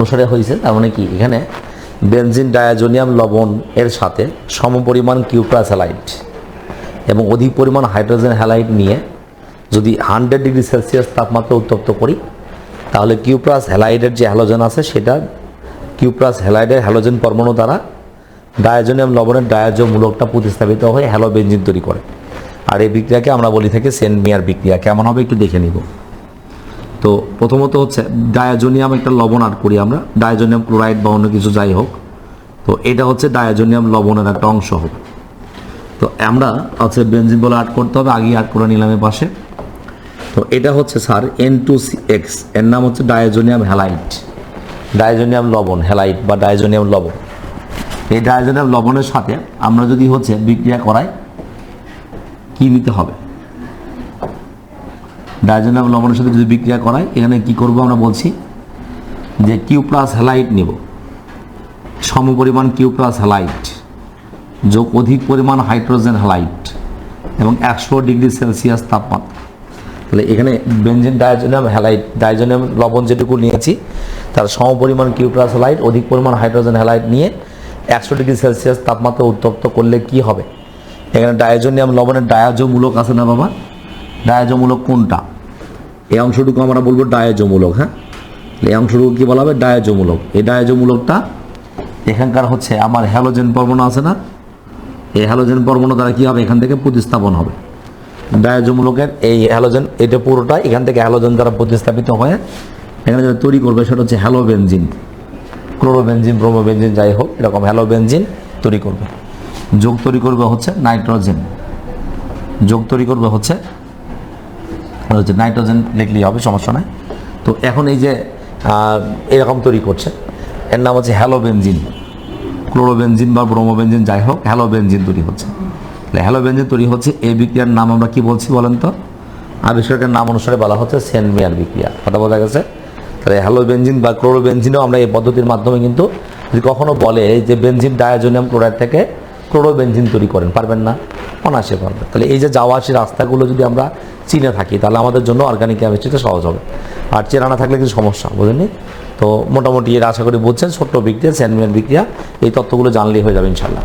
অনুসারে হয়েছে, তার মানে কি? এখানে বেনজিন, ডায়াজোনিয়াম, লবণ এর সাথে সমপরিমাণ কিউপ্রাস হ্যালাইট এবং অধিক পরিমাণ হাইড্রোজেন হ্যালাইট নিয়ে যদি হান্ড্রেড ডিগ্রি সেলসিয়াস তাপমাত্রা উত্তপ্ত করি, তাহলে কিউপ্রাস হ্যালাইডের যে হ্যালোজেন আছে, সেটা কিউপ্রাস হ্যালাইডের হ্যালোজেন পরমাণু দ্বারা ডায়াজোনিয়াম, লবণের ডায়াজো মূলকটা প্রতিস্থাপিত হয়ে হ্যালো বেনজিন তৈরি করে। আর এই বিক্রিয়াকে আমরা বলি থাকি সেন্ট মিয়ার বিক্রিয়া। কেমন হবে একটু দেখে নিব। তো প্রথমত হচ্ছে ডায়াজোনিয়াম একটা লবণ আট করি আমরা। ডায়াজোনিয়াম ক্লোরাইড বা অন্য কিছু যাই হোক। তো এটা হচ্ছে ডায়াজোনিয়াম লবণের একটা অংশ হোক। তো আমরা হচ্ছে বেনজিন বলে আট করতে হবে, আগেই আট করে নিলামের পাশে তো এটা হচ্ছে স্যার এন টু সি এক্সের নাম হচ্ছে ডায়াজোনিয়াম হ্যালাইট। ডায়াজোনিয়াম লবণ, হ্যালাইট বা ডায়াজোনিয়াম লবণ। এই ডায়াজোনিয়াম লবণের সাথে আমরা যদি হচ্ছে বিক্রিয়া করাই, কি নিতে হবে? ডায়াজোনিয়াম লবণের সাথে যদি বিক্রিয়া করাই এখানে কি করব আমরা বলছি? যে কিউ প্লাস হ্যালাইট নেব। সমপরিমাণ কিউ প্লাস হ্যালাইট যোগ অধিক পরিমাণ হাইড্রোজেন হ্যালাইট এবং একশো ডিগ্রি সেলসিয়াস তাপমাত্রা তাহলে এখানে বেনজিন ডায়াজোনিয়াম হ্যালাইট ডায়াজোনিয়াম লবণ যেটুকু নিয়েছি, তার সমপরিমাণ কিউ প্লাস হ্যালাইট অধিক পরিমাণ হাইড্রোজেন হ্যালাইট নিয়ে একশো ডিগ্রি সেলসিয়াস তাপমাত্রা উত্তপ্ত করলে কি হবে? এখানে ডায়াজোনিয়াম লবণের ডায়াজোমূলক আছে না বাবা? ডায়াজোমূলক কোনটা? এই অংশটুকু আমরা বলব ডায়াজোমূলক হ্যাঁ? এই অংশটুকু কি বলা হবে? ডায়াজোমূলক। এই ডায়াজোমূলকটা এখানকার হচ্ছে আমার হ্যালোজেন পরমাণু আছে না? এই হ্যালোজেন পরমাণু দ্বারা কি হবে? এখান থেকে প্রতিস্থাপন হবে। ডায়াজোমূলকের এই হ্যালোজেন এটা পুরোটা এখান থেকে হ্যালোজেন দ্বারা প্রতিস্থাপিত হয়ে এখানে যেটা তৈরি করবে সেটা হচ্ছে হ্যালোবেনজিন ক্লোরোবেনজিন ব্রোমোবেনজিন যাই হোক, এরকম হ্যালোবেনজিন তৈরি করবে। যোগ তৈরি করবে হচ্ছে নাইট্রোজেন যোগ তৈরি করবে হচ্ছে হচ্ছে নাইট্রোজেন লিখলেই হবে, সমস্যা নাই। তো এখন এই যে এরকম তৈরি করছে, এর নাম হচ্ছে হ্যালোবেনজিন। ক্লোরোবেনজিন বা ব্রোমোবেনজিন যাই হোক, হ্যালোবেনজিন তৈরি হচ্ছে। তাহলে হ্যালোবেনজিন তৈরি হচ্ছে এই বিক্রিয়ার নাম আমরা কি বলছি বলেন তো? আবিষ্কারকের নাম অনুসারে বলা হচ্ছে সেন্ট মেয়ার বিক্রিয়া। কথা বোঝা গেছে? তাহলে হ্যালোবেনজিন বা ক্লোরোবেনজিনও আমরা এই পদ্ধতির মাধ্যমে কিন্তু যদি কখনও বলে যে বেনজিন ডায়াজোনিয়াম ক্লোরাইড থেকে ক্লোরোবেনজিন তৈরি করেন, পারবেন না? অনায়াসে পারবেন। তাহলে এই যে যাওয়া আসি রাস্তাগুলো যদি আমরা চিনে থাকি, তাহলে আমাদের জন্য অর্গানিক কেমিস্ট্রিটা সহজ হবে। আর চেনা না থাকলে কিছু সমস্যা বুঝলেন তো মোটামুটি এর আশা করি বুঝছেন, ছোট্ট বিক্রিয়া স্যান্ডম্যান বিক্রিয়া, এই তত্ত্বগুলো জানলেই হয়ে যাবে ইনশাল্লাহ